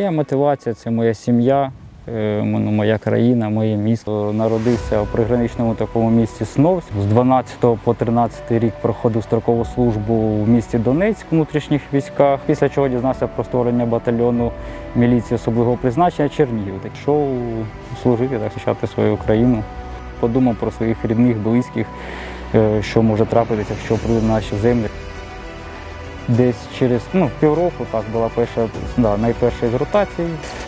Моя мотивація це моя сім'я, е, ну, моя країна, моє місто. Народився в приграничному такому місті Сновськ. З 12 по 13 рік проходив строкову службу в місті Донецьк в внутрішніх військах. Після чого дізнався про створення батальйону міліції особливого призначення Чернігів. Так Пішов служити, так захищати свою країну. Подумав про своїх рідних, близьких, е, що може трапитися, якщо прийде на наші землі. Десь через ну, півроку так була перша, да, найперша із ротацій.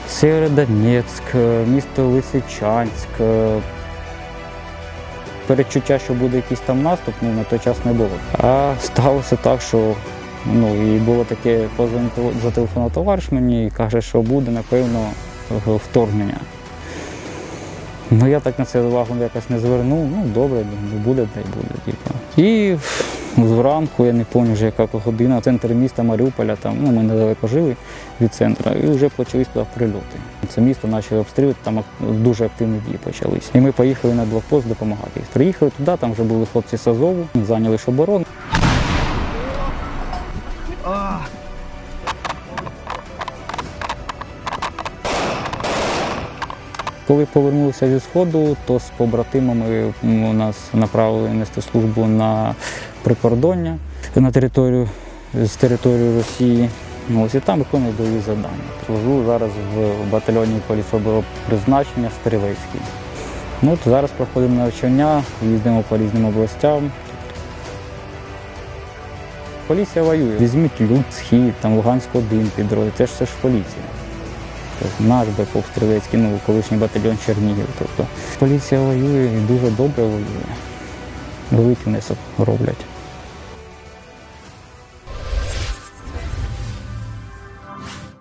Сєвєродонецьк, е, місто Лисичанськ. е, Передчуття, що буде якийсь там наступ, ну на той час не було. А сталося так, що ну, і було таке, зателефонував товариш мені і каже, що буде, напевно, вторгнення. Ну я так на це увагу якось не звернув. Ну добре, буде, та буде. Типу. І зранку, я не пам'ятаю вже яка година, центр міста Маріуполя, там ну, ми недалеко жили від центру, і вже почались туди прильоти. Це місто почали обстрілювати, там дуже активні дії почалися. І ми поїхали на блокпост допомагати. Приїхали туди, там вже були хлопці з Азову, зайняли ж оборону. Коли повернулися зі сходу, то з побратимами нас направили нести службу на прикордоння на територію з території Росії. Ну, Ось і там виконую бойові завдання. Служу зараз в батальйоні поліцейського призначення Стрілецький. Ну, зараз проходимо навчання, їздимо по різним областям. Поліція воює. Візьміть люд, схід, там Луганськ один підрозділ. Це ж все ж поліція. Тобто наш Беков Стрілецький, ну, колишній батальйон Чернігів. Тобто поліція воює і дуже добре воює. Великий внесок роблять.